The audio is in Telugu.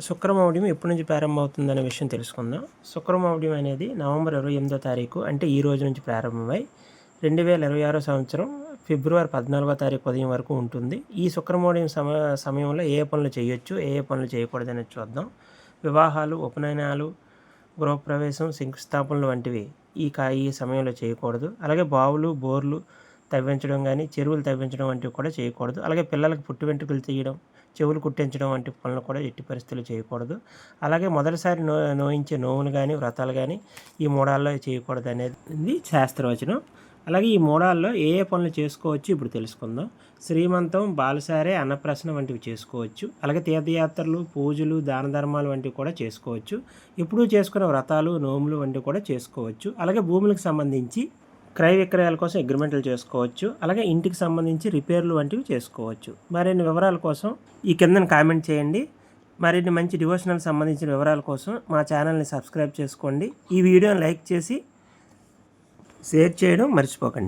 శుక్రమౌఢ్యం ఎప్పటి నుంచి ప్రారంభమవుతుందనే విషయం తెలుసుకుందాం. శుక్రమౌఢ్యం అనేది నవంబర్ ఇరవై ఎనిమిదో తారీఖు అంటే ఈ రోజు నుంచి ప్రారంభమై రెండు వేల ఇరవై ఆరో సంవత్సరం ఫిబ్రవరి పద్నాలుగో తారీఖు ఉదయం వరకు ఉంటుంది. ఈ శుక్రమౌఢ్యం సమ సమయంలో ఏ పనులు చేయొచ్చు ఏ ఏ పనులు చేయకూడదని చూద్దాం. వివాహాలు ఉపనయనాలు గృహప్రవేశం శంకుస్థాపనలు వంటివి ఈ కా ఈ సమయంలో చేయకూడదు. అలాగే బావులు బోర్లు తవ్వించడం కానీ చెరువులు తవ్వించడం వంటివి కూడా చేయకూడదు. అలాగే పిల్లలకు పుట్టు వెంట్రుకలు తీయడం చెవులు కుట్టించడం వంటి పనులు కూడా ఎట్టి పరిస్థితులు చేయకూడదు. అలాగే మొదటిసారి నో నోయించే నోవులు కానీ వ్రతాలు కానీ ఈ మూడాల్లో చేయకూడదు అనేది శాస్త్రవచనం. అలాగే ఈ మూడాల్లో ఏ ఏ పనులు చేసుకోవచ్చు ఇప్పుడు తెలుసుకుందాం. శ్రీమంతం బాలసారే అన్నప్రసన వంటివి చేసుకోవచ్చు. అలాగే తీర్థయాత్రలు పూజలు దాన ధర్మాలు వంటివి కూడా చేసుకోవచ్చు. ఇప్పుడు చేసుకున్న వ్రతాలు నోములు వంటివి కూడా చేసుకోవచ్చు. అలాగే భూములకు సంబంధించి క్రయ విక్రయాల కోసం అగ్రిమెంట్లు చేసుకోవచ్చు. అలాగే ఇంటికి సంబంధించి రిపేర్లు వంటివి చేసుకోవచ్చు. మరిన్ని వివరాల కోసం ఈ కిందన కామెంట్ చేయండి. మరిన్ని మంచి డివోషనల్ సంబంధించిన వివరాల కోసం మా ఛానల్ని సబ్స్క్రైబ్ చేసుకోండి. ఈ వీడియోని లైక్ చేసి షేర్ చేయడం మర్చిపోకండి.